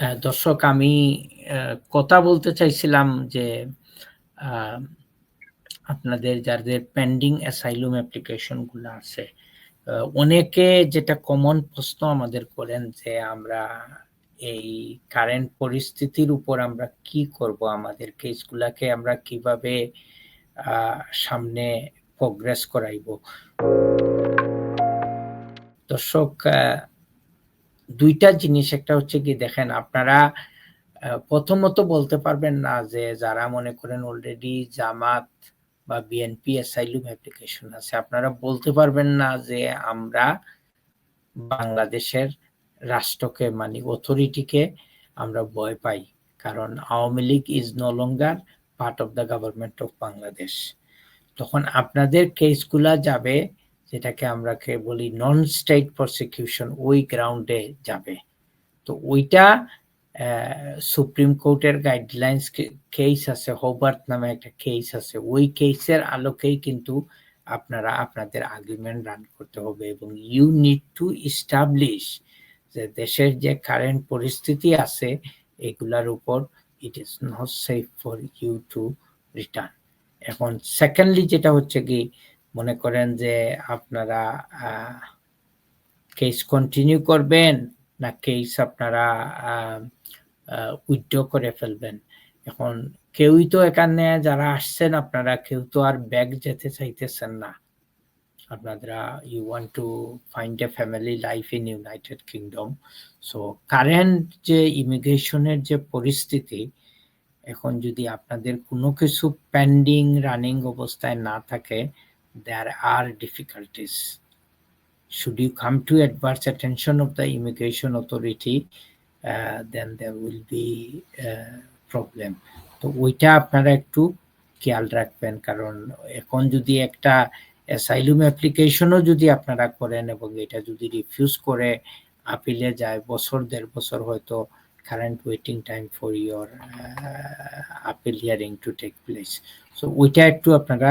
দর্শক, আমি কথা বলতে চাইছিলাম যে আপনাদের যাদের পেন্ডিং অ্যাসাইলুম অ্যাপ্লিকেশনগুলো আছে অনেকে যেটা কমন প্রশ্ন আমাদের করেন যে, আমরা এই কারেন্ট পরিস্থিতির উপর আমরা কি করব? আমাদের কেসগুলাকে আমরা কীভাবে সামনে প্রোগ্রেস করাইব? দর্শক দুইটা জিনিস, একটা হচ্ছে কি দেখেন আপনারা প্রথমত বলতে পারবেন না যে যারা মনে করেন অলরেডি জামাত বা বিএনপি অ্যাসাইলুম অ্যাপ্লিকেশন আছে, আপনারা বলতে পারবেন না যে আমরা বাংলাদেশের রাষ্ট্রকে মানে অথরিটিকে আমরা ভয় পাই। কারণ Awami League is no longer part of the government of Bangladesh তখন আপনাদের কেসগুলা যাবে যেটাকে আমরা কে বলি নন স্টেট প্রসিকিউশন ওই গ্রাউন্ডে যাবে। তো ওইটা সুপ্রিম কোর্টের গাইডলাইন্স কেস আছে হোবার্ট নামে একটা কেস আছে। ওই কেসের আলোকেই কিন্তু আপনারা আপনাদের আর্গুমেন্ট রান করতে হবে এবং ইউ নিড টু ইস্টাবলিশ যে দেশের যে কারেন্ট পরিস্থিতি আছে, এগুলার উপর it is not safe for you to return এখন সেকেন্ডলি যেটা হচ্ছে কি মনে করেন যে আপনারা কেস কন্টিনিউ করবেন না কেস আপনারা উইথড্র করে ফেলবেন? এখন কেউই তো এখানে যারা আসছেন আপনারা, কেউ তো আর ব্যাগ যেতে চাইতেছেন না। আপনারা you want to find a family life in United Kingdom so current যে ইমিগ্রেশনের যে পরিস্থিতি, এখন যদি আপনাদের কোনো কিছু পেন্ডিং রানিং অবস্থায় না থাকে there are difficulties should you come to adverse attention of the immigration authority uh, then there will be uh, problem. তো ওইটা আপনারা একটু খেয়াল রাখবেন কারণ এখন যদি একটা অ্যাসাইলুম অ্যাপ্লিকেশনও যদি আপনারা করেন এবং এটা যদি রিফিউজ করে আপিলে যায় বছর দেড় বছর হয়তো current waiting time for your appeal hearing to take place so ওইটা একটু আপনারা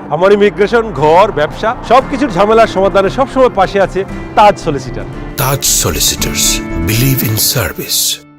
আমার ইমিগ্রেশন, ঘর, ব্যবসা, সবকিছুর ঝামেলার সমাধানে সবসময় পাশে আছে Taj solicitor Taj Solicitors. Believe in service.